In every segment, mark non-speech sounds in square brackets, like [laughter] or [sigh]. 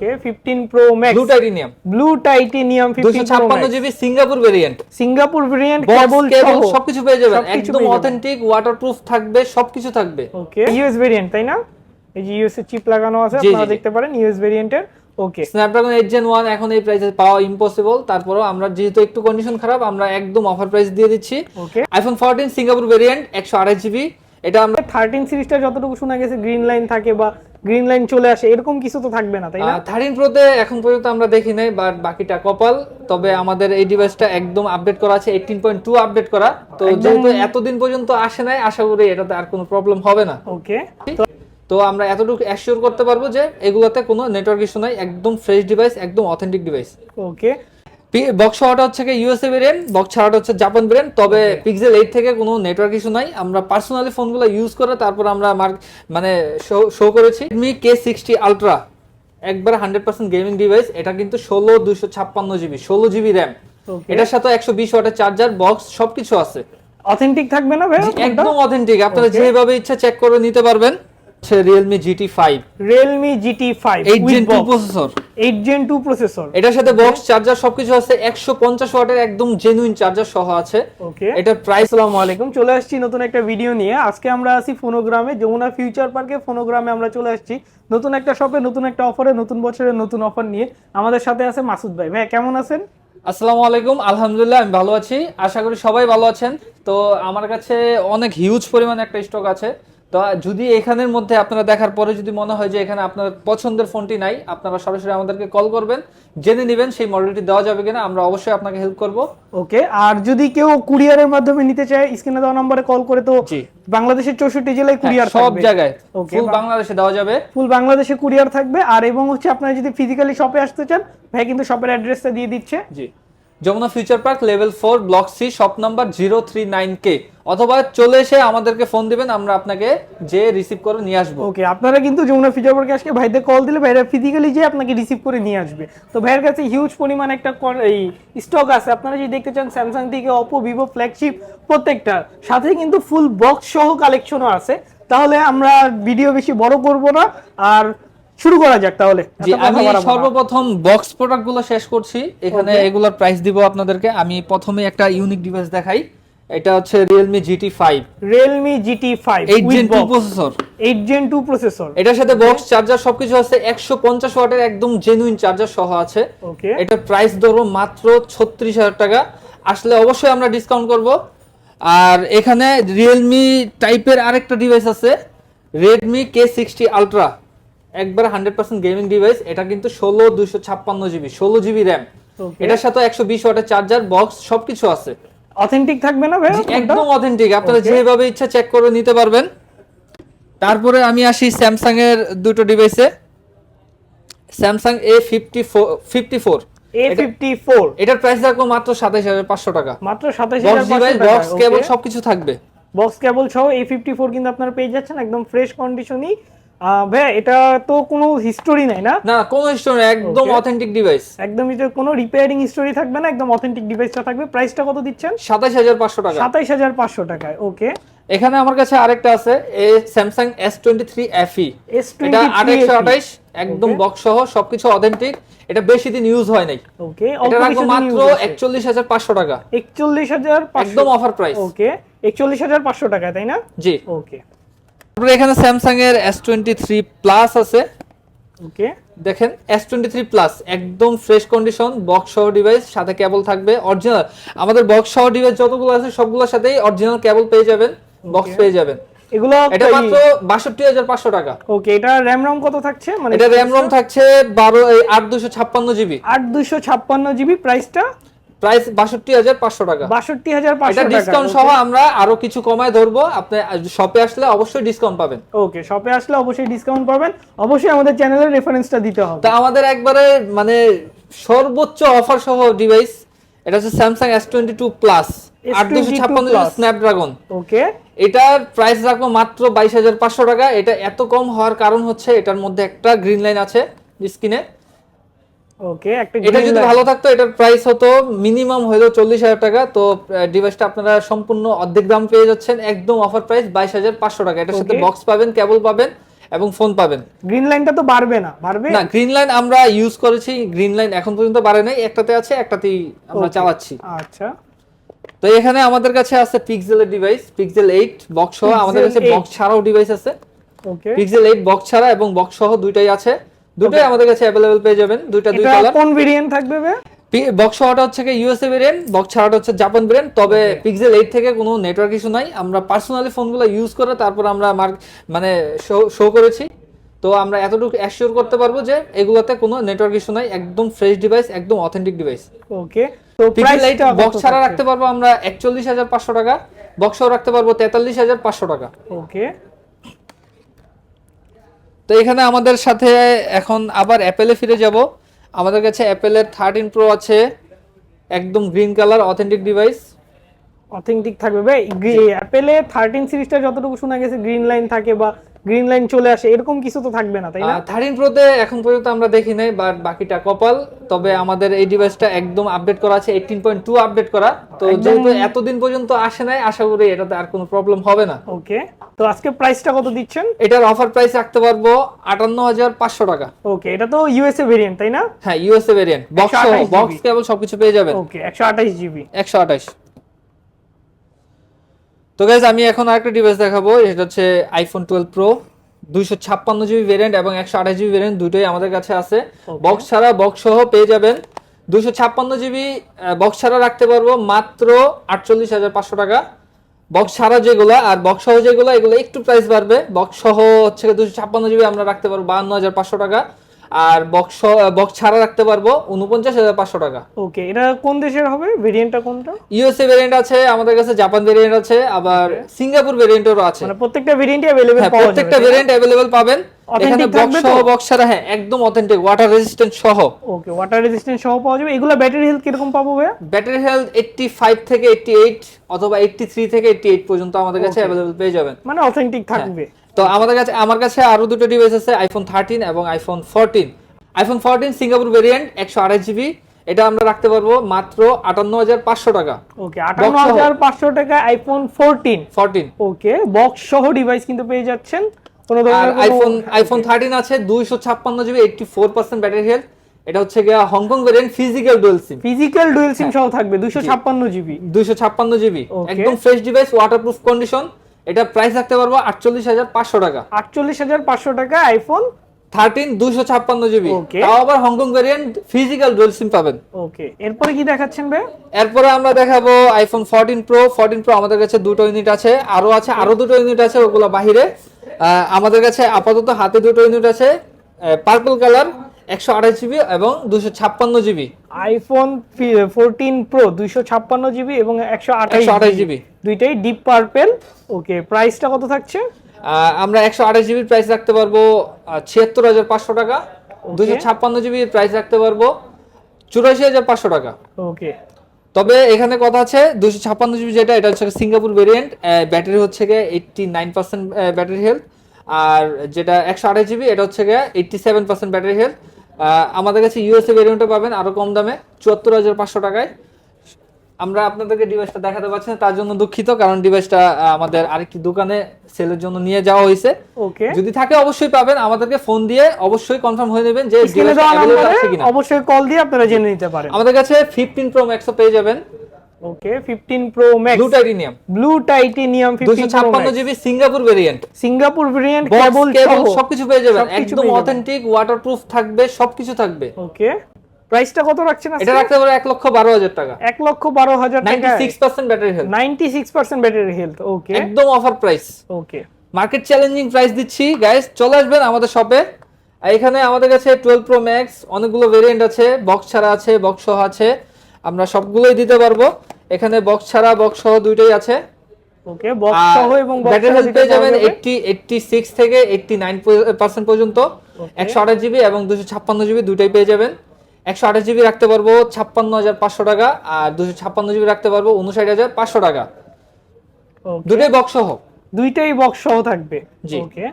Okay 15 pro max blue titanium blue titanium 15 দুশো GB Singapore variant Singapore variant cable cable সবকিছু পেয়ে যাবেন। একদম অথেন্টিক ওয়াটারপ্রুফ থাকবে সবকিছু থাকবে। ওকে ইউএস ভেরিয়েন্ট তাই না? এই যে ইউএস চিপ লাগানো আছে আপনারা। দেখতে পারেন ইউএস ভেরিয়েন্টের okay Snapdragon eight gen one এখন এই প্রাইসে পাওয়া ইম্পসিবল তারপরও আমরা যেহেতু একটু কন্ডিশন খারাপ আমরা একদম অফার প্রাইস দিয়ে দিচ্ছি। Okay iPhone fourteen Singapore variant একশো আঠাশ জিবি এটা আমরা থার্টিন সিরিজটা যতটুকু শোনা গেছে গ্রিন লাইন থাকে বা গ্রিন লাইন চলে আসে এরকম কিছু তো থাকবে না তাই না? থার্টিন প্রোতে এখন পর্যন্ত আমরা দেখি নাই বাট বাকিটা কপাল। তবে আমাদের এই ডিভাইসটা একদম আপডেট করা আছে এইটিন পয়েন্ট টু আপডেট করা। তো যেহেতু এতদিন পর্যন্ত আসে নাই আশা করি এটাতে আর কোনো প্রবলেম হবে না। ওকে তো আমরা এতটুকু অ্যাসিওর করতে পারব যে এগুলোতে কোনো নেটওয়ার্ক ইস্যু নাই একদম ফ্রেশ ডিভাইস একদম অথেন্টিক ডিভাইস ওকে বক্স হওয়াটা হচ্ছে কি ইউএসএ ভেরিয়েন্ট বক্স ছাড়াটা হচ্ছে জাপান ভেরিয়েন্ট তবে পিক্সেল এইট থেকে কোনো নেটওয়ার্ক ইস্যু নাই। আমরা পার্সোনালি ফোনগুলো ইউজ করে তারপর আমরা মানে শো করেছি। মি কে সিক্সটি আলট্রা একবার হান্ড্রেড পার্সেন্ট গেমিং ডিভাইস এটা কিন্তু ষোলো দুইশো ছাপ্পান্ন জিবি ষোলো জিবি র্যাম এটার সাথে একশো বিশ ওয়াটের চার্জার বক্স সবকিছু আছে। অথেন্টিক থাকবে না ভাই একদম অথেন্টিক আপনারা যেভাবে ইচ্ছা চেক করে নিতে পারবেন। হচ্ছে GT five Realme GT5 eight gen with two processor 8 Gen 2 processor এটার সাথে বক্স চার্জার সবকিছু আছে একশো পঞ্চাশ ওয়াটের একদম জেনুইন চার্জার সহ আছে। ওকে এটার প্রাইস আসসালামু আলাইকুম চলে আসছি নতুন একটা ভিডিও নিয়ে। আজকে আমরা আছি ফোনোগ্রামে যমুনা ফিউচার পার্কে ফোনোগ্রামে আমরা চলে আসছি। নতুন একটা শপে নতুন একটা অফারে নতুন বছরের নতুন অফার নিয়ে। আমাদের সাথে আছে মাসুদ ভাই। ভাই কেমন আছেন? আসসালামু আলাইকুম আলহামদুলিল্লাহ আমি ভালো আছি। আশা করি সবাই ভালো আছেন। তো আমার কাছে অনেক হিউজ পরিমাণ একটা স্টক আছে। তো যদি এখানের মধ্যে আপনারা দেখার পরে যদি মনে হয় যে এখানে আপনার পছন্দের ফোনটি নাই আপনারা সরাসরি আমাদেরকে কল করবেন জেনে নেবেন সেই মডেলটি দেওয়া যাবে কিনা আমরা অবশ্যই আপনাকে হেল্প করব। ওকে আর যদি কেউ কুরিয়ারের মাধ্যমে নিতে চায় স্ক্রিনে দেওয়া নম্বরে কল করে তো বাংলাদেশের চৌষট্টি জেলায় কুরিয়ার হ্যাঁ, সব জায়গায়। ফুল বাংলাদেশে দেওয়া যাবে। ফুল বাংলাদেশে কুরিয়ার থাকবে। আর এবং হচ্ছে আপনারা যদি ফিজিক্যালি শপে আসতে চান ভাই কিন্তু শপের অ্যাড্রেসটা দিয়ে দিচ্ছে। জি। Jamuna future park, level four, block C, shop number zero three nine K. অথবা চলে এসে আমাদেরকে ফোন দিবেন, আমরা আপনাকে যে রিসিভ করে নিয়ে আসব। ওকে, আপনারা কিন্তু যমুনা ফিচার পার্কে আজকে ভাইদের কল দিলে ভাইরা ফিজিক্যালি যে আপনাকে রিসিভ করে নিয়ে আসবে। তো ভাইয়ের কাছে হিউজ পরিমাণ একটা এই স্টক আছে। আপনারা যদি দেখতে চান স্যামসাং থেকে অপো ভিভো ফ্ল্যাগশিপ প্রত্যেকটা। সাথে কিন্তু ফুল বক্স সহ কালেকশনও আছে। তাহলে আমরা ভিডিও বেশি বড় করব না। আর শুরু করা যাক তাহলে। জি আমি সর্বপ্রথম বক্স প্রোডাক্টগুলো শেষ করছি। এখানে. এগুলোর প্রাইস দিব আপনাদেরকে। আমি প্রথমে একটা ইউনিক ডিভাইস দেখাই। এটা হচ্ছে Realme GT5 eight with gen two box, processor 8 Gen 2 processor এটার সাথে বক্স চার্জার সবকিছু আছে। একশো পঞ্চাশ ওয়াটের একদম জেনুইন চার্জার সহ আছে। ওকে এটার প্রাইস ধরো মাত্র ছত্রিশ হাজার টাকা। আসলে অবশ্যই আমরা ডিসকাউন্ট করব। আর এখানে রিয়েলমি টাইপের আরেকটা ডিভাইস আছে। রেডমি কে সিক্সটি আলট্রা একবার হান্ড্রেড পার্সেন্ট গেমিং ডিভাইস এটা কিন্তু ষোলো দুইশো ছাপ্পান্ন জিবি ষোলো জিবি র্যাম। এটার সাথে একশো বিশ ওয়াটের চার্জার বক্স সবকিছু আছে। অথেন্টিক থাকবে না ভাই? একদম অথেন্টিক আপনারা যেভাবে ইচ্ছা চেক করে নিতে পারবেন। তারপরে আমি আসি স্যামসাং এর দুটো ডিভাইসে Samsung A fifty four fifty four A54 এটার প্রাইস রাখব মাত্র সাতাইশ হাজার পাঁচশো টাকা। মাত্র বক্স ডিভাইস বক্স কেবল সবকিছু থাকবে। বক্স কেবল সহ এই ফিফটি ফোর কিন্তু আপনারা পেয়ে যাচ্ছেন একদম ফ্রেশ কন্ডিশনই ভাইয়া এটা তো কোনো হিস্টোরি নাই না? না কোনো স্টোর একদম অথেন্টিক ডিভাইস একদম এটা কোনো রিপেয়ারিং হিস্টোরি থাকবে না একদম অথেন্টিক ডিভাইসটা থাকবে। প্রাইসটা কত দিচ্ছেন? সাতাইশ হাজার পাঁচশো টাকা। সাতাইশ হাজার পাঁচশো টাকায় ওকে এখানে আমার কাছে আরেকটা আছে এ Samsung S twenty three FE S এটা আঠাইশশো আঠাইশ একদম বক্স সহ সবকিছু অথেন্টিক এটা বেশি দিন ইউজ হয় নাই। ওকে এটা রাখব মাত্র একচল্লিশ হাজার পাঁচশো টাকা। একচল্লিশ হাজার একদম অফার প্রাইস ওকে একচল্লিশ হাজার পাঁচশো টাকায় তাই না? জি। ওকে তারপরে এখানে স্যামসাং এর এস টোয়েন্টি থ্রি প্লাস আছে। ওকে দেখেন এস টোয়েন্টি থ্রি প্লাস একদম ফ্রেশ কন্ডিশন বক্স সহ ডিভাইস সাথে কেবল থাকবে অরিজিনাল আমাদের বক্স সহ ডিভাইস যতগুলো আছে সবগুলোর সাথেই অরিজিনাল কেবল পেয়ে যাবেন বক্স পেয়ে যাবেন। এগুলো এটা মাত্র বাষট্টি হাজার পাঁচশো টাকা। ওকে এটা র্যাম রম কত থাকছে? মানে এটা র্যাম রোম থাকছে বারো এই আট দুশো ছাপ্পান্ন জিবি আট দুশো ছাপ্পান্ন জিবি প্রাইসটা প্রাইস বাষট্টি হাজার পাঁচশো টাকা। বাষট্টি হাজার টাকা ডিসকাউন্ট সহ আমরা আরও কিছু কমায় ধরবো। আপনি শপে আসলে অবশ্যই ডিসকাউন্ট পাবেন। ওকে শপে আসলে অবশ্যই ডিসকাউন্ট পাবেন। অবশ্যই আমাদের চ্যানেলের রেফারেন্সটা দিতে হবে। তা আমাদের একবারে মানে সর্বোচ্চ অফার সহ ডিভাইস এটা হচ্ছে Samsung S twenty two plus আট দুশো ছাপ্পান্ন স্ন্যাপড্রাগন ওকে এটার প্রাইস রাখব মাত্র বাইশ হাজার পাঁচশো টাকা। এটা এত কম হওয়ার কারণ হচ্ছে এটার মধ্যে একটা গ্রিন লাইন আছে স্ক্রিনে ওকে একটা এটা যদি ভালো থাকতো এটার প্রাইস হতো মিনিমাম হলো চল্লিশ হাজার টাকা। তো ডিভাইসটা আপনারা সম্পূর্ণ অর্ধেক দাম পেয়ে যাচ্ছেন। একদম অফার প্রাইস বাইশ হাজার পাঁচশো টাকা। এটার সাথে বক্স পাবেন কেবল পাবেন এবং ফোন পাবেন। গ্রিন লাইনটা তো বাড়বে না। বাড়বে? না গ্রিন লাইন আমরা ইউজ করেছি। গ্রিন লাইন এখন পর্যন্ত বাড়ে নাই। একটাতে আছে একটাতেই আমরা. চালাচ্ছি। আচ্ছা। তো এখানে আমাদের কাছে আছে পিক্সেলের ডিভাইস পিক্সেল এইট বক্স সহ। আমাদের কাছে বক্স ছাড়াও ডিভাইস আছে। ওকে পিক্সেল এইট বক্স ছাড়া এবং বক্স সহ দুইটাই আছে। দুটোই আমাদের কাছে অ্যাভেলেবেল পেয়ে যাবেন। দুইটা দুই কালার কোন ভেরিয়েন্ট থাকবে বে? বক্স সহটা হচ্ছে ইউএসএ ভেরিয়েন্ট বক্স ছাড়াটা হচ্ছে জাপান ভেরিয়েন্ট তবে পিক্সেল এইট থেকে কোনো নেটওয়ার্ক ইস্যু নাই। আমরা পার্সোনালি ফোনগুলো ইউজ করে তারপর আমরা মার্ক মানে শো করেছি। তো আমরা এতটুকু অ্যাসিওর করতে পারব যে এগুলোতে কোনো নেটওয়ার্ক ইস্যু নাই একদম ফ্রেশ ডিভাইস একদম অথেন্টিক ডিভাইস ওকে তো পিক্সেল এইট বক্স ছাড়া রাখতে পারব আমরা একচল্লিশ হাজার পাঁচশো টাকা বক্স সহ রাখতে পারব তেতাল্লিশ হাজার পাঁচশো টাকা। ওকে তো এখানে আমাদের সাথে এখন আবার অ্যাপেলে ফিরে যাব। আমাদের কাছে অ্যাপেলের থার্টিন প্রো আছে। একদম green colour authentic device authentic থাকবে। ভাই অ্যাপেলে থার্টিন সিরিজটা যতটুকু শোনা গেছে গ্রিন লাইন থাকে বা গ্রিন লাইন চলে আসে এরকম কিছু তো থাকবে না তাই না? থার্টিন প্রোতে এখন পর্যন্ত আমরা দেখি নাই বাট বাকিটা কপাল। তবে আমাদের এই ডিভাইসটা একদম আপডেট করা আছে এইটিন পয়েন্ট টু আপডেট করা। তো যেহেতু এতদিন পর্যন্ত আসে নাই আশা করি এটাতে আর কোনো প্রবলেম হবে না। ওকে তো আজকে প্রাইসটা কত দিচ্ছেন? এটার অফার প্রাইস রাখতে পারব আটান্ন হাজার পাঁচশো টাকা। ওকে এটা তো ইউএসএ ভেরিয়েন্ট তাই না? হ্যাঁ USA variant box 128 box cable সবকিছু পেয়ে যাবেন। ওকে একশো আঠাশ জিবি একশো আঠাশ। তো গাইজ আমি এখন আরেকটা ডিভাইস দেখাবো। এটা হচ্ছে আইফোন টুয়েলভ প্রো দুইশো ছাপ্পান্ন জিবি ভেরিয়েন্ট এবং একশো আঠাশ জিবি ভেরিয়েন্ট দুটোই আমাদের কাছে আছে. বক্স ছাড়া বক্স সহ পেয়ে যাবেন। দুইশো ছাপ্পান্ন জিবি বক্স ছাড়া রাখতে পারব মাত্র আটচল্লিশ হাজার পাঁচশো টাকা। বক্স ছাড়া যেগুলো আর বক্স সহ যেগুলো এগুলো একটু প্রাইস বাড়বে। বক্স সহ হচ্ছে দুশো ছাপ্পান্ন জিবি আমরা রাখতে পারব বাহান্ন হাজার পাঁচশো টাকা। আর বক্স বক্স ছাড়া রাখতে পারবো উনপঞ্চাশ হাজার পাঁচশো টাকা ওকে এটা কোন দেশের হবে ভেরিয়েন্টটা কোনটা ইউএসএ ভেরিয়েন্ট আছে আমাদের কাছে জাপান ভেরিয়েন্ট আছে আবার সিঙ্গাপুর ভেরিয়েন্টও আছে মানে প্রত্যেকটা ভেরিয়েন্টই अवेलेबल হ্যাঁ পাওয়া প্রত্যেকটা যাবে ভেরিয়েন্ট अवेलेबल পাবেন Authentic এখানে বক্স থাকবে তো? সহ বক্স ছাড়া হ্যাঁ একদম অথেন্টিক ওয়াটার রেজিস্ট্যান্ট সহ ওকে ওয়াটার রেজিস্ট্যান্ট সহ পাওয়া যাবে এগুলো ব্যাটারি হেলথ কিরকম পাবো ভাই ব্যাটারি হেলথ 85 থেকে 88 অথবা 83 থেকে 88 পর্যন্ত আমাদের কাছে Okay. अवेलेबल পেয়ে যাবেন মানে অথেন্টিক থাকবে তো আমাদের কাছে আমার কাছে আরও দুটো ডিভাইস আছে আইফোন 13 এবং iPhone 14 iPhone 14 Singapore variant 128 GB এটা আমরা রাখতে পারব মাত্র 58500 টাকা। ওকে আটান্ন হাজার পাঁচশো টাকা আইফোন ফোরটিন 14 ওকে বক্স সহ ডিভাইস কিন্তু পেয়ে যাচ্ছেন। কোনো ধরনের আইফোন আইফোন থার্টিন আছে দুইশো ছাপ্পান্ন GB eighty four percent battery health এটা হচ্ছে গিয়া Hong Kong variant physical dual SIM physical dual SIM সহ থাকবে দুশো ছাপ্পান্ন জিবি দুইশো ছাপ্পান্ন জিবি একদম ফ্রেশ ডিভাইস ওয়াটারপ্রুফ কন্ডিশন এটা প্রাইস রাখতে পারব আটচল্লিশ হাজার পাঁচশো টাকা। আটচল্লিশ হাজার পাঁচশো টাকা আইফোন থার্টিন দুইশো ছাপ্পান্ন জিবি। তাও আবার Hong Kong variant physical dual SIM পাবেন। ওকে এরপরে কি দেখাচ্ছেন ভাই? এরপরে আমরা দেখাবো iPhone fourteen pro fourteen pro আমাদের কাছে দুটো ইউনিট আছে আরও আছে আরও দুটো ইউনিট আছে ওগুলো বাহিরে। আহ, আমাদের কাছে আপাতত হাতে দুটো ইউনিট আছে পার্পল কালার একশো আঠাশ জিবি এবং দুশো ছাপ্পান্ন জিবি। আইফোন ফোরটিন প্রো দুইশো ছাপ্পান্ন জিবি এবং একশো আঠাশ 128 GB দুইটাই ডিপ পার্পেল ওকে প্রাইসটা কত থাকছে? আমরা একশো আঠাশ জিবির প্রাইস রাখতে পারব ছিয়াত্তর হাজার পাঁচশো টাকা। দুশো ছাপ্পান্ন জিবির প্রাইস রাখতে পারব চুরাশি হাজার পাঁচশো টাকা। ওকে তবে এখানে কথা আছে দুশো ছাপ্পান্ন জিবি যেটা এটা হচ্ছে সিঙ্গাপুর ভেরিয়েন্ট ব্যাটারি হচ্ছে গিয়ে eighty nine percent battery health আর যেটা একশো আঠাশ জিবি এটা হচ্ছে গিয়ে eighty seven percent battery health আমাদের কাছে ইউএসএ ভেরিয়েন্টও পাবেন আরও কম দামে চুয়াত্তর হাজার পাঁচশো টাকায়। আমরা আপনাদেরকে ডিভাইসটা দেখাতে পারছি না তার জন্য দুঃখিত কারণ ডিভাইসটা আমাদের আরেকটি দোকানে সেলের জন্য নিয়ে যাওয়া হয়েছে। ওকে যদি থাকে অবশ্যই পাবেন আমাদেরকে ফোন দিয়ে অবশ্যই কনফার্ম হয়ে নেবেন যে অবশ্যই কল দিয়ে আপনারা জেনে নিতে পারেন। আমাদের কাছে ফিফটিন প্রো ম্যাক্সও পেয়ে যাবেন। Okay fifteen pro max blue titanium blue titanium দুশো ফিফটিন ছাপ্পান্ন GB Singapore variant Singapore variant cable cable সবকিছু পেয়ে যাবেন। একদম অথেন্টিক ওয়াটারপ্রুফ থাকবে সবকিছু থাকবে। ওকে প্রাইসটা কত রাখছেন এটা রাখতে পারো এক লক্ষ বারো হাজার টাকা। এক লক্ষ বারো হাজার নাইনটি টাকা six percent battery health ninety six percent battery health okay একদম offer price okay market challenging price দিচ্ছি গাইস চলে আসবেন আমাদের শপে এখানে আমাদের কাছে টুয়েলভ প্রো ম্যাক্স অনেকগুলো ভেরিয়েন্ট আছে। বক্স ছাড়া আছে বক্স সহ আছে। আমরা সবগুলোই দিতে পারব। এখানে বক্স ছাড়া বক্স সহ দুইটাই আছে। ওকে বক্স সহ এবং ব্যাটারি ছাড়া হেলথ পেয়ে যাবেন পাওয়া যাবে। এইটটি এইটটি সিক্স থেকে এইটটি নাইন পার্সেন্ট পর্যন্ত। একশো আঠাশ জিবি এবং দুশো ছাপ্পান্ন জিবি দুইটাই পেয়ে যাবেন। একশো আঠাশ জিবি রাখতে পারব ছাপ্পান্ন হাজার পাঁচশো টাকা আর দুশো ছাপ্পান্ন জিবি রাখতে পারব উনষাট হাজার পাঁচশো টাকা। Okay, দুটোই বক্স সহ। দুইটাই বক্স সহ থাকবে? জি। ওকে।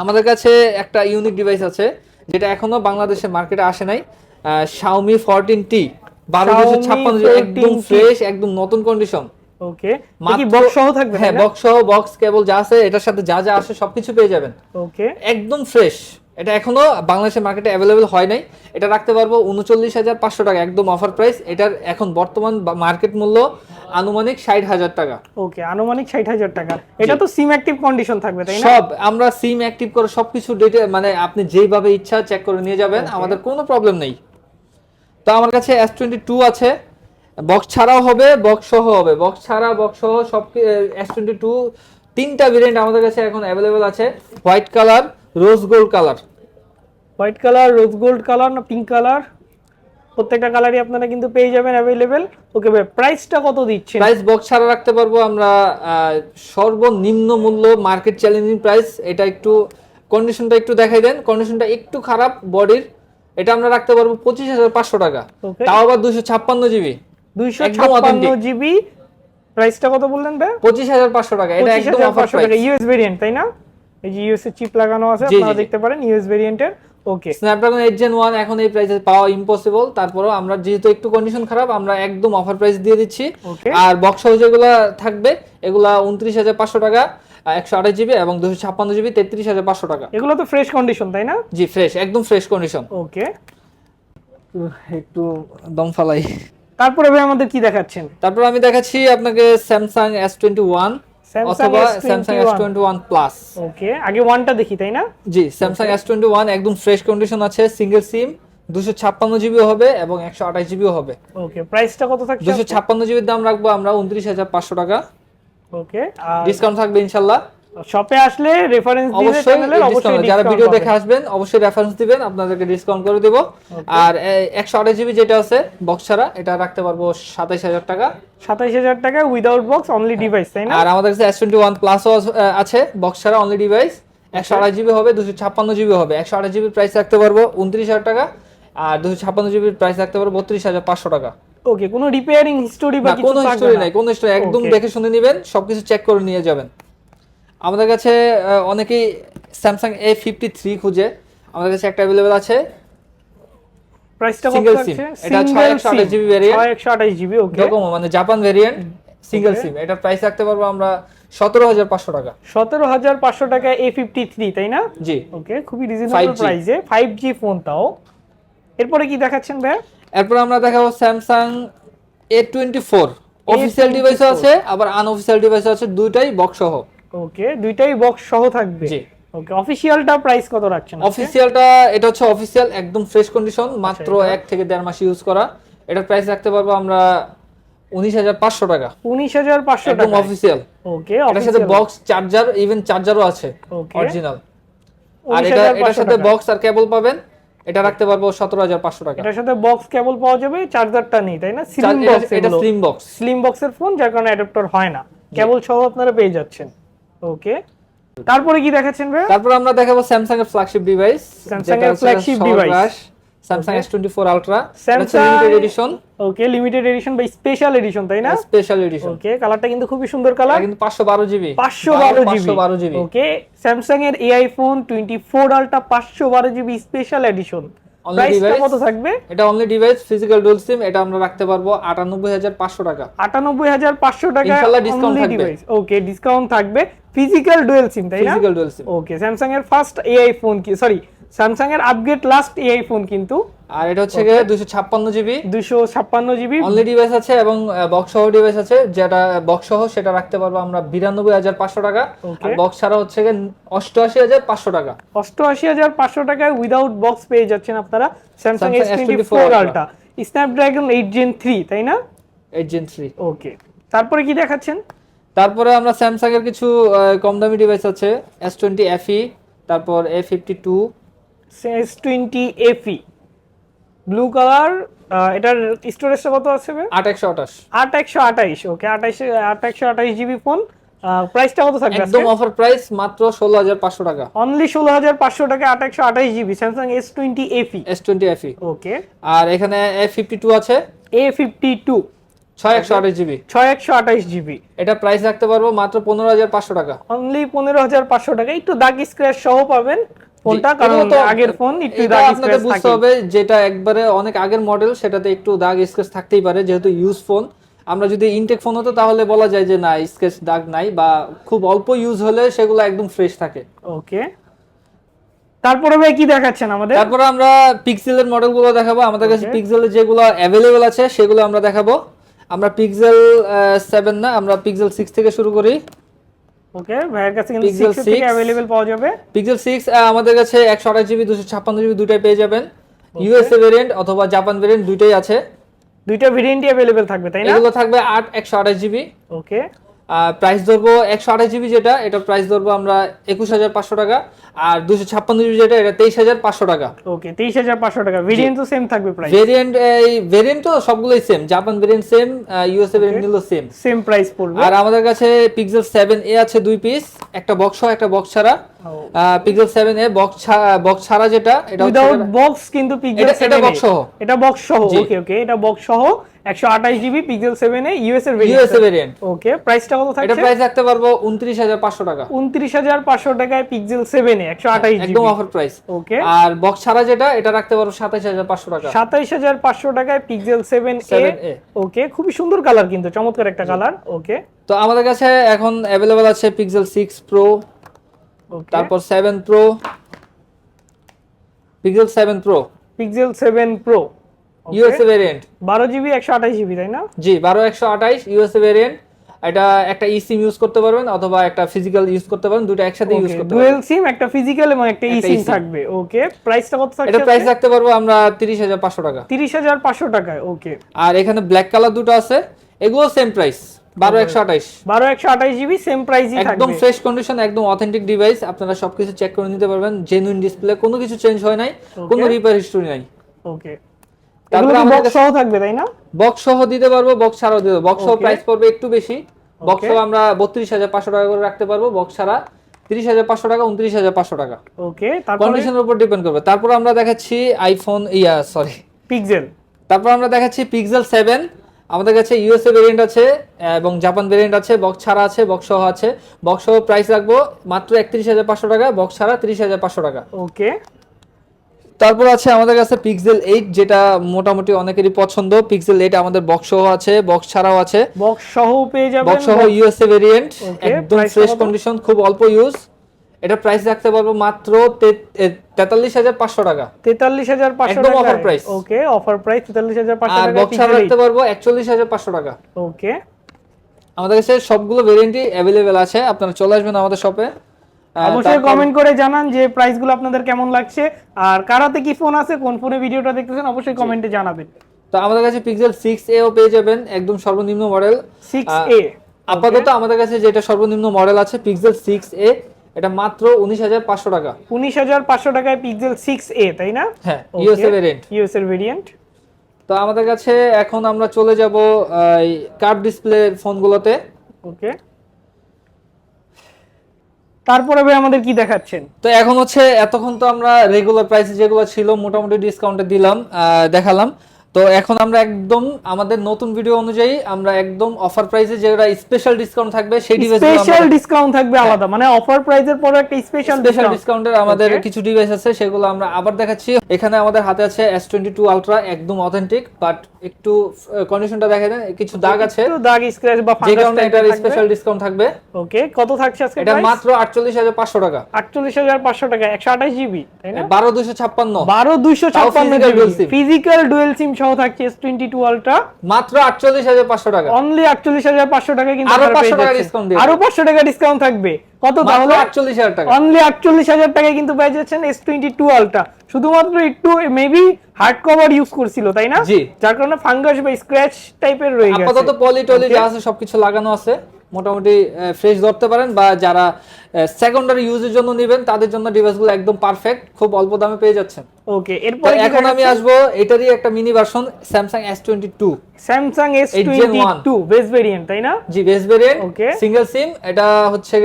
আমাদের কাছে একটা ইউনিক ডিভাইস আছে যেটা এখনও বাংলাদেশের মার্কেটে আসে নাই শাওমি ফোরটিন টি বারো দুশো ছাপ্পান্ন জিবি একদম 14T ফ্রেশ একদম নতুন কন্ডিশন ওকে কি বক্স সহ থাকবে হ্যাঁ বক্স সহ বক্স কেবল যা আছে এটার সাথে যা যা আসে সবকিছু পেয়ে যাবেন। ওকে একদম ফ্রেশ এটা এখনও বাংলাদেশের মার্কেটে অ্যাভেলেবেল হয় নাই। এটা রাখতে পারব উনচল্লিশ হাজার পাঁচশো টাকা একদম অফার প্রাইস এটার এখন বর্তমান মার্কেট মূল্য আনুমানিক ষাট হাজার টাকা। ওকে আনুমানিক ষাট হাজার টাকা। এটা তো সিম অ্যাক্টিভ কন্ডিশন থাকবে তাই না? সব আমরা সিম অ্যাক্টিভ করে সবকিছু ডেটে মানে আপনি যেইভাবে ইচ্ছা চেক করে নিয়ে যাবেন আমাদের কোনো প্রবলেম নেই। তো আমার কাছে এস টোয়েন্টি টু আছে। বক্স ছাড়াও হবে বক্স সহ হবে। বক্স ছাড়া বক্স সহ সব এস টোয়েন্টি টু তিনটা ভেরিয়েন্ট আমাদের কাছে এখন অ্যাভেলেবেল আছে। White colour rose gold colour white colour rose gold colour না পিঙ্ক কালার প্রত্যেকটা কালারই আপনারা কিন্তু পেয়ে যাবেন অ্যাভেলেবেল ওকে ভাই প্রাইসটা কত দিচ্ছেন? প্রাইস বক্স ছাড়া রাখতে পারব আমরা সর্বনিম্ন মূল্য মার্কেট চ্যালেঞ্জিং প্রাইস এটা একটু কন্ডিশনটা একটু দেখাই দেন। কন্ডিশনটা একটু খারাপ বডির এটা আমরা রাখতে পারব পঁচিশ হাজার পাঁচশো টাকা. তাও আবার দুশো ছাপ্পান্ন জিবি। দুইশো ছাপ্পান্ন জিবি। প্রাইসটা কত বললেন ভাই? পঁচিশ হাজার পাঁচশো টাকা। এটা একদম অফার টাকা। ইউএস ভেরিয়েন্ট তাই না? এই যে ইউএস এর চিপ লাগানো আছে আপনারা দেখতে পারেন ইউএস ভেরিয়েন্টের okay Snapdragon eight gen one এখন এই প্রাইসে পাওয়া ইম্পসিবল তারপরেও আমরা যেহেতু একটু কন্ডিশন খারাপ আমরা একদম অফার প্রাইস দিয়ে দিচ্ছি. আর বক্স হাউস যেগুলো থাকবে এগুলা উনত্রিশ হাজার পাঁচশো টাকা। একশো আঠাশ জিবি এবং দুশো ছাপ্পান্ন জিবি তেত্রিশ হাজার পাঁচশো টাকা। এগুলো তো ফ্রেশ কন্ডিশন তাই না? জি ফ্রেশ একদম ফ্রেশ কন্ডিশন ওকে একটু দম ফালাই। তারপরে ভাই আমাদের কি দেখাচ্ছেন? তারপর আমি দেখাচ্ছি আপনাকে স্যামসাং এস টোয়েন্টি ওয়ান অথবা Samsung S twenty one plus okay আগে ওয়ানটা দেখি তাই না? জি স্যামসাং এস টোয়েন্টি ওয়ান একদম ফ্রেশ কন্ডিশন আছে সিঙ্গেল সিম দুশো ছাপ্পান্ন জিবিও হবে এবং একশো আঠাশ জিবিও হবে। ওকে প্রাইসটা কত থাকছে? দুশো ছাপ্পান্ন জিবির দাম রাখব আমরা উনত্রিশ হাজার পাঁচশো টাকা। ওকে ডিসকাউন্ট থাকবে ইনশাল্লাহ শপে আসলে রেফারেন্স দিলে অবশ্যই চ্যানেলের অবশ্যই যারা ভিডিও দেখে আসবেন অবশ্যই রেফারেন্স দিবেন আপনাদেরকে ডিসকাউন্ট করে দেবো। আর জিবি যেটা আছে বক্স ছাড়া এটা রাখতে পারব সাতাইশ হাজার টাকা। সাতাইশ হাজার টাকা উইদাউট বক্স অনলি ডিভাইস তাই না? আর আমাদের কাছে এস টোয়েন্টি ওয়ান প্লাসও আছে বক্স ছাড়া অনলি ডিভাইস একশো আঠাশ জিবি হবে দুশো ছাপ্পান্ন জিবি হবে। একশো আঠাশ জিবির প্রাইস রাখতে পারব উনত্রিশ হাজার টাকা। আর দুশো ছাপ্পান্ন জিবির প্রাইস রাখতে পারব বত্রিশ হাজার পাঁচশো টাকা। ওকে কোনো রিপেয়ারিং হিস্টোরি বা না কিছু কোনো হিস্টোরি? নাই কোনো হিস্টোরি একদম দেখে শুনে নেবেন সবকিছু চেক করে নিয়ে যাবেন। আমাদের কাছে অনেকেই স্যামসাং এ ফিফটি থ্রি খুঁজে। আমাদের কাছে একটা অ্যাভেলেবেল আছে। প্রাইসটা কত Single থাকছে SIM, এটা 628 GB variant। 628 GB okay Docomo মানে জাপান ভেরিয়েন্ট সিঙ্গেল সিম এটার প্রাইস রাখতে পারব আমরা সতেরো হাজার পাঁচশো টাকা। 17500 টাকা A53 তাই না? জি। ওকে খুবই রিজনেবল 5G প্রাইসে 5G ফোন তাও এরপরে কি দেখাচ্ছেন ভাই এরপর আমরা দেখাবো Samsung A twenty four official A24 ডিভাইসও আছে আবার আনঅফিসিয়াল ডিভাইসও আছে দুইটাই বক্স সহ। ওকে দুইটাই বক্স সহ থাকবে। জি। ওকে অফিশিয়ালটা প্রাইস কত রাখছেন? অফিসিয়ালটা এটা হচ্ছে অফিসিয়াল একদম ফ্রেশ কন্ডিশন মাত্র এক থেকে দেড় মাস ইউজ করা। এটার প্রাইস রাখতে পারব আমরা উনিশ হাজার পাঁচশো টাকা। 19500 একদম টাকা অফিসিয়াল ওকে এটার সাথে বক্স চার্জার ইভেন চার্জারও আছে. অরিজিনাল আর এটা এটার সাথে বক্স আর কেবল পাবেন। এটা রাখতে পারব সতেরো হাজার পাঁচশো টাকা। এটার সাথে বক্স কেবল পাওয়া যাবে চার্জারটা নেই তাই না? স্লিম বক্স এটা- স্লিম বক্স স্লিম বক্সের ফোন যার কারণে অ্যাডাপ্টার হয় না। কেবল সহ আপনারা পেয়ে যাচ্ছেন। ওকে তারপরে কি দেখাচ্ছেন ভাই তারপর আমরা দেখাবো স্যামসাং এর ফ্ল্যাগশিপ ডিভাইস স্যামসাং এর flagship device। Samsung Okay. S twenty four ultra Samsung- limited edition okay limited edition বা স্পেশাল এডিশন তাই না? স্পেশাল এডিশন ওকে কালারটা কিন্তু খুবই সুন্দর কালার কিন্তু পাঁচশো বারো জিবি পাঁচশো বারো জিবি পাঁচশো বারো জিবি ওকে স্যামসাং এর AI phone twenty four ultra পাঁচশো বারো জিবি স্পেশাল এডিশন প্রাইসটা? কত থাকবে? এটা only device physical dual SIM এটা আমরা রাখতে পারব আটানব্বই হাজার পাঁচশো টাকা। আটানব্বই হাজার পাঁচশো টাকা থাকবে। ওকে ডিসকাউন্ট থাকবে। ফিজিক্যাল ডুয়েল সিম তাই না? Physical dual SIM okay Samsung এর ফার্স্ট এআই ফোন কি সরি স্যামসাং এর আপগ্রেড লাস্ট এআই ফোন কিন্তু। আর এটা হচ্ছে গিয়ে দুশো ছাপ্পান্ন জিবি দুশো ছাপ্পান্ন জিবি অনলি ডিভাইস আছে এবং বক্স সহ ডিভাইস আছে যেটা বক্স সহ সেটা রাখতে পারব আমরা বিরানব্বই হাজার পাঁচশো টাকা। Okay. আর বক্স ছাড়া হচ্ছে গিয়ে অষ্টআশি হাজার পাঁচশো টাকা। অষ্টআশি হাজার পাঁচশো টাকায় উইদাউট বক্স পেয়ে যাচ্ছেন আপনারা Samsung Samsung S twenty S24 four Ultra। Ultra Snapdragon eight Gen three তাই না? এইট জেন থ্রি ওকে তারপরে কি দেখাচ্ছেন? তারপরে আমরা স্যামসাং এর কিছু কম দামি ডিভাইস আছে এস টোয়েন্টি এফই তারপর A fifty two S twenty FE blue colour এটার স্টোরেজটা কত আছে আট একশো আঠাশ। আট একশো আঠাইশ ওকে আঠাইশ আট একশো আঠাইশ জিবি ফোন প্রাইসটা কত থাকবে একদম অফার প্রাইস মাত্র ষোলো হাজার পাঁচশো টাকা। অনলি ষোলো হাজার পাঁচশো টাকা আট একশো আঠাইশ GB Samsung S twenty FE S twenty FE okay আর এখানে এ ফিফটি টু আছে? এ ফিফটি টু ছয় একশো আঠাশ জিবি ছয় একশো আঠাইশ জিবি এটা প্রাইস রাখতে পারব মাত্র পনেরো হাজার পাঁচশো টাকা। অনলি পনেরো হাজার পাঁচশো টাকা। একটু দাগ স্ক্র্যাচ সহ পাবেন। ফোনটা কারণ আগের ফোন একটু দাগ আপনাদের স্ক্র্যাচ বুঝতে হবে যেটা একবারে অনেক আগের মডেল সেটাতে একটু দাগ স্কেচ থাকতেই পারে যেহেতু ইউজ ফোন আমরা যদি ইনটেক ফোন হতো তাহলে বলা যায় যে না স্কেচ দাগ নাই বা খুব অল্প ইউজ হলে সেগুলো একদম ফ্রেশ থাকে। ওকে। তারপরে ভাই কি দেখাচ্ছেন আমাদের? তারপরে আমরা পিক্সেলের মডেলগুলো দেখাবো। আমাদের কাছে পিক্সেলের যেগুলো অ্যাভেলেবেল আছে সেগুলো আমরা দেখাবো। আমরা পিক্সেল সেভেন না আমরা পিক্সেল সিক্স থেকে শুরু করি। ওকে ভাইয়ের কাছে কিন্তু Pixel 6 থেকে 6 अवेलेबल পাওয়া যাবে পিক্সেল সিক্স আমাদের কাছে একশো আঠাশ জিবি দুশো ছাপ্পান্ন জিবি দুটাই পেয়ে যাবেন ইউএসএ ভেরিয়েন্ট অথবা জাপান ভেরিয়েন্ট দুইটাই আছে দুইটা ভেরিয়েন্টই अवेलेबल থাকবে তাই না এগুলো থাকবে আট একশো আঠাশ জিবি ওকে প্রাইস ধরবো একশো আঠাশ জিবি যেটা এটা প্রাইস ধরবো আমরা একুশ হাজার পাঁচশো টাকা আর দুশো ছাপ্পান্ন জিবি যেটা এটা তেইশ হাজার পাঁচশো টাকা। ওকে 23500 টাকা। ভেরিয়েন্ট তো সেম থাকবে প্রাইস ভেরিয়েন্ট এই ভেরিয়েন্ট তো সবগুলোই same Japan variant same USA variant নিলো সেম সেম প্রাইস পড়বে। আর আমাদের কাছে পিক্সেল সেভেন এ আছে দুই পিস একটা বক্স একটা বক্স ছাড়া। Pixel seven a box box ছাড়া যেটা এটা উইদাউট বক্স কিন্তু পিক্সেল এটা- 7 সহ। এটা বক্স সহ ওকে ওকে এটা বক্স সহ 128 জিবি পিক্সেল 7 এ ইউএস এর ভেরিয়েন্ট ইউএসএ ভেরিয়েন্ট ওকে প্রাইসটা কত থাকছে? এটা প্রাইস রাখতে পারব উনত্রিশ হাজার পাঁচশো টাকা। 29500 টাকায় পিক্সেল 7 এ 128 জিবি একদম অফার প্রাইস ওকে আর বক্স ছাড়া যেটা এটা রাখতে পারব সাতাইশ হাজার পাঁচশো টাকা। 27500 টাকায় পিক্সেল 7 এ। ওকে খুবই সুন্দর কালার কিন্তু চমৎকার একটা কালার ওকে তো আমাদের কাছে এখন অ্যাভেলেবল আছে পিক্সেল সিক্স প্রো ওকে তারপর seven pro Pixel seven pro Pixel 7 pro USA variant 12 GB 128 GB তাই না? জি বারো একশো আঠাইশ ইউএসএ ভেরিয়েন্ট এটা একটা ই সিম ইউজ করতে পারবেন অথবা একটা ফিজিক্যাল ইউজ করতে পারবেন দুটো একসাথে ইউজ করতে পারবেন। ডুয়েল সিম একটা ফিজিক্যাল এবং একটা ই সিম থাকবে ওকে প্রাইসটা কত থাকছে এটা প্রাইস রাখতে পারব আমরা তিরিশ হাজার পাঁচশো টাকা। 30500 টাকায় ওকে আর এখানে ব্ল্যাক কালার দুটো আছে এগুলো সেম প্রাইস বারো একশো আঠাইশ বারো একশো আঠাশ জিবি সেম প্রাইসই একদম ফ্রেশ কন্ডিশন একদম অথেন্টিক ডিভাইস আপনারা সবকিছু চেক করে নিতে পারবেন। জেনুইন ডিসপ্লে কোনো কিছু চেঞ্জ হয় নাই কোনো রিপেয়ার হিস্টরি নাই। ওকে তারপরে তারপরে আমাদের বক্স সহ থাকবে তাই না? বক্স সহ দিতে পারব বক্স ছাড়াও দিতে বক্স সহ প্রাইস পড়বে একটু বেশি। বক্স সহ আমরা বত্রিশ হাজার পাঁচশো টাকা করে রাখতে পারব। বক্স ছাড়া তিরিশ হাজার পাঁচশো টাকা উনত্রিশ হাজার পাঁচশো টাকা। ওকে কন্ডিশনের উপর ডিপেন্ড করবে। তারপর আমরা দেখাচ্ছি আইফোন ইয়া সরি পিক্সেল তারপর আমরা দেখাচ্ছি পিক্সেল সেভেন আমাদের কাছে ইউএসএ ভেরিয়েন্ট আছে এবং জাপান ভেরিয়েন্ট আছে বক্স ছাড়া আছে বক্স সহ আছে। বক্স সহ প্রাইস রাখব মাত্র একত্রিশ হাজার পাঁচশো টাকা বক্স ছাড়া তিরিশ হাজার পাঁচশো টাকা। ওকে তারপর আছে আমাদের কাছে পিক্সেল এইট যেটা মোটামুটি অনেকেরই পছন্দ। পিক্সেল এইট আমাদের বক্স সহ আছে বক্স ছাড়াও আছে। বক্স সহ পেয়ে যাবেন। বক্স সহ ইউএসএ ভেরিয়েন্ট একদম ফ্রেশ কন্ডিশন খুব অল্প ইউজ এটা প্রাইস রাখতে পারব মাত্র তেতাল্লিশ হাজার পাঁচশো টাকা। তেতাল্লিশ হাজার পাঁচশো একদম টাকা offer price। Okay offer price তেতাল্লিশ হাজার পাঁচশো আর টাকা বক্স ছাড়া রাখতে পারব একচল্লিশ হাজার পাঁচশো টাকা। ওকে। আমাদের কাছে সবগুলো ভেরিয়েন্টই অ্যাভেলেবেল আছে আপনারা চলে আসবেন আমাদের শপে অবশ্যই কমেন্ট করে জানান যে প্রাইসগুলো আপনাদের কেমন লাগছে। আর কারাতে কি ফোন আছে কোন ফোনে ভিডিওটা দেখতেছেন অবশ্যই কমেন্টে জানাবেন। তো আমাদের কাছে পিক্সেল সিক্স এও পেয়ে যাবেন একদম সর্বনিম্ন মডেল সিক্স এ আপাতত আমাদের কাছে যেটা সর্বনিম্ন মডেল আছে পিক্সেল সিক্স এ এটা মাত্র উনিশ হাজার পাঁচশো টাকা। উনিশ হাজার পাঁচশো টাকায় পিক্সেল সিক্স এ তাই না? হ্যাঁ ইউএসএ ভেরিয়েন্ট ইউএস এর ভেরিয়েন্ট তো আমাদের কাছে এখন আমরা চলে যাব কার্ভ ডিসপ্লে ফোনগুলোতে। ওকে তারপরে ভাই আমাদের কি দেখাচ্ছেন? তো এখন হচ্ছে এতক্ষণ তো আমরা রেগুলার প্রাইসে যেগুলো ছিল মোটামুটি ডিসকাউন্টে দিলাম আহ, দেখালাম। তো এখন আমরা একদম আমাদের নতুন ভিডিও অনুযায়ী আমরা একদম অফার প্রাইসে যেটা স্পেশাল ডিসকাউন্ট থাকবে সেই ডিভাইসগুলো স্পেশাল ডিসকাউন্ট থাকবে আলাদা। মানে অফার প্রাইসের পরে একটা স্পেশাল স্পেশাল ডিসকাউন্টের আমাদের কিছু ডিভাইস আছে সেগুলো আমরা আবার দেখাচ্ছি। এখানে আমাদের হাতে আছে এস টোয়েন্টি টু আলট্রা একদম অথেন্টিক বাট একটু কন্ডিশনটা দেখা যায় কিছু দাগ আছে। একটু দাগ স্ক্র্যাচ বা যে ফাঙ্গাস কারণে এটার স্পেশাল ডিসকাউন্ট থাকবে। ওকে কত থাকছে আজকে এটা মাত্র আটচল্লিশ হাজার পাঁচশো টাকা। আটচল্লিশ হাজার পাঁচশো টাকা একশো আঠাশ জিবি তাই না? বারো দুশো ছাপ্পান্ন। বারো দুইশো তাও ছাপ্পান্ন physical dual SIM। Physical dual SIM সহ থাকছে এস টোয়েন্টি টু আলট্রা মাত্র আটচল্লিশ হাজার পাঁচশো টাকা। অনলি আটচল্লিশ হাজার পাঁচশো টাকা কিন্তু আরও 500 টাকা দিয়ে আরও পাঁচশো টাকা ডিসকাউন্ট থাকবে। কত তাহলে? আটচল্লিশ হাজার টাকা। অনলি আটচল্লিশ হাজার টাকায় কিন্তু পেয়ে যাচ্ছেন এস টোয়েন্টি টু আলট্রা শুধুমাত্র একটু মেবি হার্ড কভার ইউজ করছিল তাই না? যার কারণে ফাঙ্গাস বা স্ক্র্যাচ টাইপের রয়ে গেছে। আপাতত পলি টলি যা আছে সবকিছু লাগানো আছে। মোটামুটি ফ্রেশ ধরতে পারেন বা যারা সেকেন্ডারি ইউজের জন্য নেবেন তাদের জন্য ডিভাইসগুলো একদম পারফেক্ট খুব অল্প দামে পেয়ে যাচ্ছেন। ওকে এরপরে এখন আমি আসব এটারই একটা mini version Samsung S twenty two Samsung S 8 Gen twenty 1 two base variant তাই না? জি base variant Okay. Single SIM এটা হচ্ছে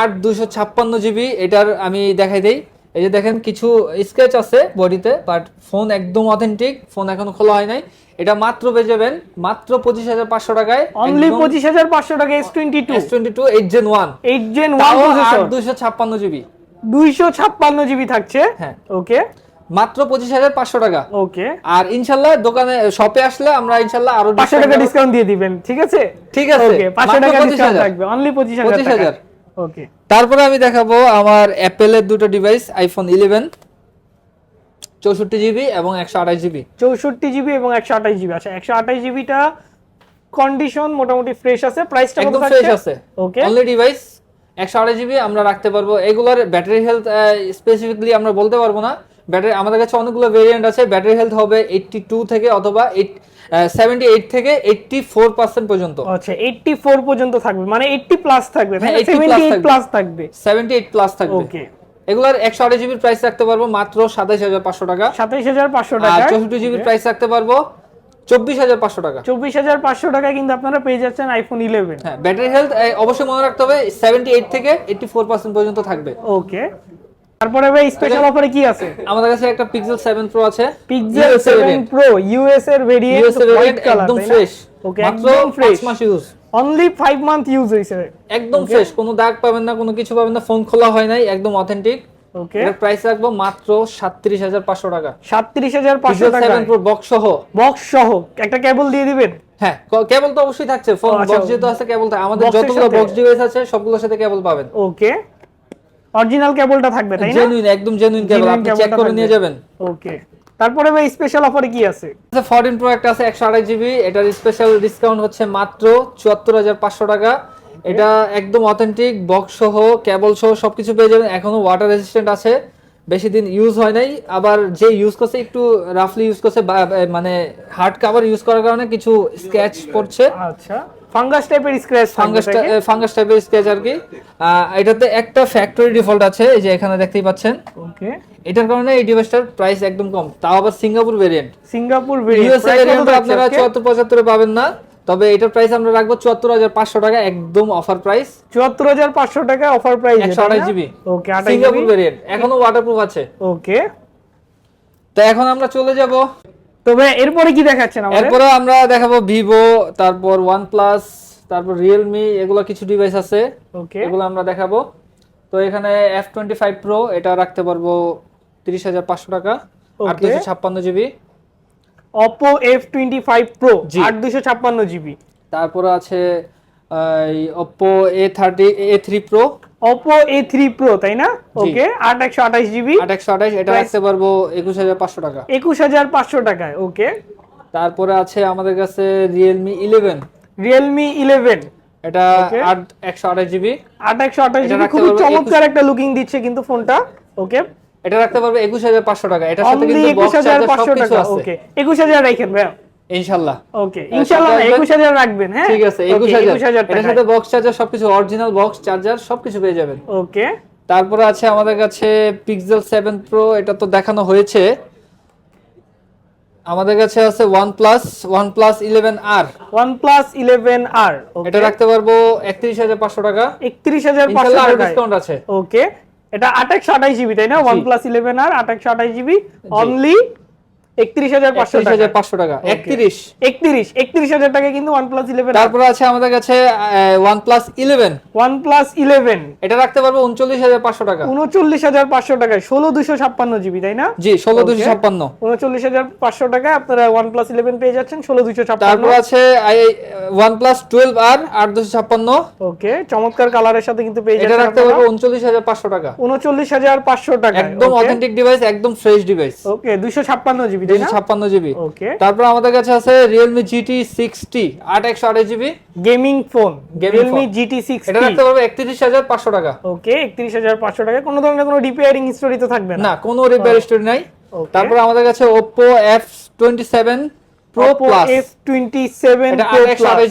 আট দুশো ছাপ্পান্ন জিবি এটার আমি দেখাই দেই। এই যে দেখেন কিছু স্কেচ আছে বডিতে বাট ফোন একদম অথেন্টিক ফোন এখনও খোলা হয় নাই। এটা মাত্র পেয়ে যাবেন মাত্র পঁচিশ হাজার পাঁচশো টাকায় অনলি পঁচিশ হাজার পাঁচশো টাকা S twenty two S twenty two eight Gen one eight Gen one দুশো ছাপ্পান্ন জিবি। দুইশো ছাপ্পান্ন জিবি থাকছে? হ্যাঁ। ওকে মাত্র পঁচিশ হাজার পাঁচশো টাকা। ওকে আর ইনশাল্লাহ দোকানে শপে আসলে আমরা ইনশাল্লাহ আরও পাঁচশো টাকা ডিসকাউন্ট দিয়ে দিবেন ঠিক আছে? ঠিক আছে। ওকে পাঁচশো টাকা 25,000 ডিসকাউন্ট থাকবে অনলি পঁচিশ হাজার 25,000 ওকে তারপরে আমি দেখাবো আমার অ্যাপেলের দুটো ডিভাইস আইফোন ইলেভেন চৌষট্টি জিবি এবং একশো আঠাশ জিবি। চৌষট্টি জিবি এবং একশো আঠাশ জিবি। আচ্ছা একশো আঠাশ জিবিটা কন্ডিশন মোটামুটি ফ্রেশ আছে প্রাইসটা একদম ফ্রেশ আছে। ওকে অনলি ডিভাইস একশো আঠাশ জিবি আমরা রাখতে পারব। এগুলোর ব্যাটারি হেলথ স্পেসিফিকলি আমরা বলতে পারব না। ব্যাটারি আমাদের কাছে অনেকগুলো ভেরিয়েন্ট আছে। ব্যাটারি হেলথ হবে এইটটি টু থেকে অথবা এইট সেভেন্টি এইট থেকে এইটটি ফোর পার্সেন্ট পর্যন্ত। আচ্ছা 84 পর্যন্ত থাকবে। মানে 80 প্লাস থাকবে। 80 plus 78 থাকবে। প্লাস থাকবে। সেভেন্টি এইট প্লাস থাকবে। ওকে এগুলার একশো আঠাশ জিবির প্রাইস রাখতে পারব মাত্র সাতাইশ হাজার পাঁচশো টাকা। 27500 আর টাকা চৌষট্টি জিবির প্রাইস রাখতে পারব চব্বিশ হাজার পাঁচশো টাকা। 24500 টাকা কিন্তু আপনারা পেয়ে যাচ্ছেন আইফোন 11 হ্যাঁ ব্যাটারি হেলথ অবশ্যই মনে রাখতে হবে সেভেন্টি এইট থেকে এইটটি ফোর পার্সেন্ট পর্যন্ত থাকবে। ওকে। তারপরে ভাই স্পেশাল অফারে কি আছে? আমাদের কাছে একটা পিক্সেল সেভেন প্রো আছে। পিক্সেল 7 প্রো ইউএস এর ভেরিয়েন্ট ইউএসএ ভেরিয়েন্ট একদম ফ্রেশ ওকে একদম ফ্রেশ মাস ইউজ অনলি 5 মান্থ ইউজ হইছে একদম ফ্রেশ কোনো দাগ পাবেন না কোনো কিছু পাবেন না ফোন খোলা হয় নাই একদম অথেন্টিক ওকে এর প্রাইস রাখব মাত্র 37500 টাকা। 37500 পিক্সেল টাকা 7 প্রো বক্স সহ। বক্স সহ। একটা কেবল দিয়ে দিবেন? হ্যাঁ কেবল তো অবশ্যই থাকছে ফোন আচ্ছা। বক্স যেহেতু আছে কেবল আমাদের যতগুলো বক্স ডিভাইস আছে সবগুলোর সাথে কেবল পাবেন। ওকে অরিজিনাল কেবলটা থাকবে তাই না? জেনুইন একদম জেনুইন কেবল আপনি চেক করে নিয়ে যাবেন। ওকে তারপরে ভাই স্পেশাল অফারে কি আছে? ফোরটিন প্রো একটা আছে একশো আড়াই জিবি এটার স্পেশাল ডিসকাউন্ট হচ্ছে মাত্র চুয়াত্তর হাজার পাঁচশো টাকা। এটা একদম অথেন্টিক বক্স সহ কেবল সহ সবকিছু পেয়ে যাবেন। এখনও ওয়াটার রেজিস্ট্যান্ট আছে বেশি দিন ইউজ হয় নাই। আবার যে ইউজ করছে একটু রাফলি ইউজ করছে মানে হার্ড কাভার ইউজ করার কারণে কিছু স্ক্র্যাচ পড়ছে। আচ্ছা। ফাঙ্গাস টাইপের স্ক্র্যাচ ফাঙ্গাস ফাঙ্গাস টাইপের স্ক্র্যাচ আর কি। এটাতে একটা ফ্যাক্টরি ডিফল্ট আছে এই যে এখানে দেখতেই পাচ্ছেন। ওকে এটার কারণে এই ডিভাইসটার প্রাইস একদম কম। তাও আবার Singapore variant Singapore USA variant আপনারা চুয়াত্তর পঁচাত্তরে পাবেন না। তবে এটার প্রাইস আমরা রাখব চুয়াত্তর হাজার পাঁচশো টাকা একদম অফার প্রাইস চুয়াত্তর হাজার পাঁচশো টাকা অফার প্রাইস একশো আঠাশ জিবি ওকে সিঙ্গাপুর ভেরিয়েন্ট এখনও ওয়াটারপ্রুফ আছে। ওকে তো এখন আমরা চলে যাব। তবে এরপরে কি দেখাচ্ছেন আমাদের? এরপরে আমরা দেখাবো ভিভো তারপর ওয়ানপ্লাস তারপর রিয়েলমি এগুলো কিছু ডিভাইস আছে। ওকে এগুলো আমরা দেখাবো। তো এখানে এফ টোয়েন্টি ফাইভ প্রো এটা রাখতে পারব তিরিশ হাজার পাঁচশো টাকা। আট Okay. দুশো ছাপ্পান্ন জিবি। Oppo F25 Pro জি। আট দুশো ছাপ্পান্ন জিবি। তারপরে আছে thirty a three pro Oppo A3 Pro তাই না? ওকে আট একশো আঠাশ জিবি আট একশো আঠাশ এটা Price- রাখতে পারব একুশ হাজার পাঁচশো টাকা। একুশ হাজার পাঁচশো টাকায় ওকে তারপরে আছে আমাদের কাছে রিয়েলমি ইলেভেন রিয়েলমি ইলেভেন এটা Okay. আট একশো আঠাশ জিবি আট একশো আঠাশ এটা জিবি রাখতে খুবই পারব চমৎকার একটা লুকিং দিচ্ছে কিন্তু ফোনটা ওকে এটা রাখতে পারবে একুশ হাজার পাঁচশো টাকা। এটার সাথে কিন্তু একুশ বক্স হাজার চার্জার সবকিছু টাকা আছে। ওকে একুশ হাজার রাখেন ভাইয়া। ওকে রাখবেন হ্যাঁ? ঠিক আছে একুশ Okay, হাজার এটার টাকা। সাথে বক্স চার্জার সবকিছু অরিজিনাল বক্স চার্জার সবকিছু পেয়ে যাবেন। ওকে। তারপরে আছে আমাদের কাছে পিক্সেল সেভেন প্রো এটা তো দেখানো হয়েছে। আমাদের কাছে আছে প্লাস ইলেভেন আর OnePlus 11R এটা রাখতে পারব একত্রিশ হাজার পাঁচশো টাকা। একত্রিশ হাজার পাঁচশো ইনশাল্লাহ ডিসকাউন্ট আছে। ওকে এটা আঠাশশো আঠাশ জিবি তাই না? আর আঠাশশো আঠাশ জিবি অনলি টাকা। টাকা একত্রিশ। একত্রিশ একত্রিশ হাজার টাকা কিন্তু ওয়ান প্লাস ইলেভেন তারপরে আছে আমাদের কাছে OnePlus eleven OnePlus eleven এটা রাখতে পারব উনচল্লিশ হাজার পাঁচশো টাকা। উনচল্লিশ হাজার পাঁচশো টাকায় ষোলো দুশো ছাপ্পান্ন জিবি তাই না? জি ষোলো দুশো ছাপ্পান্ন। উনচল্লিশ হাজার পাঁচশো টাকায় আপনারা ওয়ান প্লাস ইলেভেন পেয়ে যাচ্ছেন ষোলো দুশো ছাপ্পান্ন। তারপর আছে ওয়ান প্লাস টুয়েলভ আর আট দুশো ছাপ্পান্ন। ওকে চমৎকার কালারের সাথে কিন্তু পেয়ে এটা রাখতে পারব উনচল্লিশ হাজার পাঁচশো টাকা। উনচল্লিশ হাজার পাঁচশো টাকা একদম অথেন্টিক ডিভাইস একদম ফ্রেশ ডিভাইস ওকে দুশো ছাপ্পান্ন জিবি। তাই দুশো ছাপ্পান্ন জিবি। ওকে তারপর আমাদের কাছে আছে রিয়েলমি জিটি সিক্সটি আট একশো আঠাশ GB. Gaming phone Realme. GT six এটা রাখতে পারব একত্রিশ হাজার পাঁচশো টাকা। ওকে একত্রিশ হাজার পাঁচশো টাকা। কোনো ধরনের কোনো রিপেয়ারিং হিস্টোরি তো থাকবে না। না কোনো রিপেয়ার স্টোরি নাই। তারপর আমাদের কাছে Oppo F twenty seven pro plus F twenty seven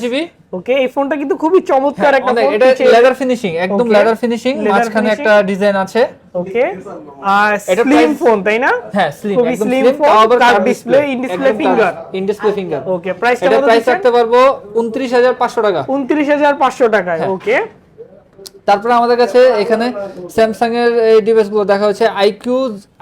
GB. Okay এই ফোনটা কিন্তু খুবই চমৎকার একটা অনেক ফোন এটা লেদার ফিনিশিং একদম. লেদার ফিনিশিং মাঝখানে একটা ডিজাইন আছে। ওকে আর স্লিম ফোন তাই না? হ্যাঁ স্লিম খুবই slim phone car display in display finger in display finger okay প্রাইসটা কত প্রাইস রাখতে পারব উনত্রিশ হাজার পাঁচশো টাকা। উনত্রিশ হাজার পাঁচশো টাকায় হ্যাঁ। ওকে তারপরে আমাদের কাছে এখানে স্যামসাং এর এই ডিভাইসগুলো দেখা হচ্ছে iQOO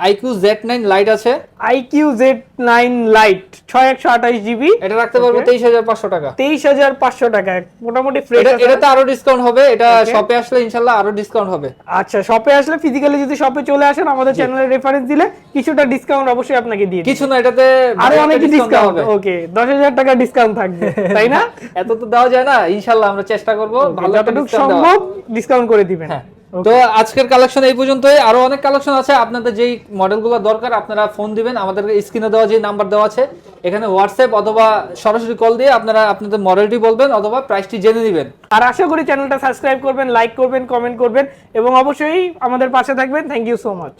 iQOO Z nine lite আছে। আইকিউ জেড নাইন লাইট ছয় একশো আঠাশ জিবি এটা রাখতে পারব তেইশ হাজার পাঁচশো টাকা। তেইশ হাজার পাঁচশো টাকা মোটামুটি ফ্রেশ এটা এটাতে আরও ডিসকাউন্ট হবে এটা শপে আসলে ইনশাল্লাহ আরও ডিসকাউন্ট হবে। আচ্ছা শপে আসলে ফিজিক্যালি যদি শপে চলে আসেন আমাদের চ্যানেলের রেফারেন্স দিলে কিছুটা ডিসকাউন্ট অবশ্যই আপনাকে দিয়ে দিই কিছু না এটাতে আরও অনেক ডিসকাউন্ট হবে। ওকে দশ হাজার টাকা ডিসকাউন্ট থাকবে তাই না? [laughs] এত তো দেওয়া যায় না ইনশাল্লাহ আমরা চেষ্টা করব ভালো যতটুকু সম্ভব ডিসকাউন্ট করে দিবেন। হ্যাঁ। তো আজকের কালেকশন এই পর্যন্তই। আরও অনেক কালেকশন আছে। আপনাদের যেই মডেলগুলো দরকার আপনারা ফোন দিবেন। আমাদের স্ক্রিনে দেওয়া যে নাম্বার দেওয়া আছে এখানে হোয়াটসঅ্যাপ অথবা সরাসরি কল দিয়ে আপনারা আপনাদের মডেলটি বলবেন অথবা প্রাইসটি জেনে নেবেন। আর আশা করি চ্যানেলটা সাবস্ক্রাইব করবেন লাইক করবেন কমেন্ট করবেন এবং অবশ্যই আমাদের পাশে থাকবেন। Thank you so much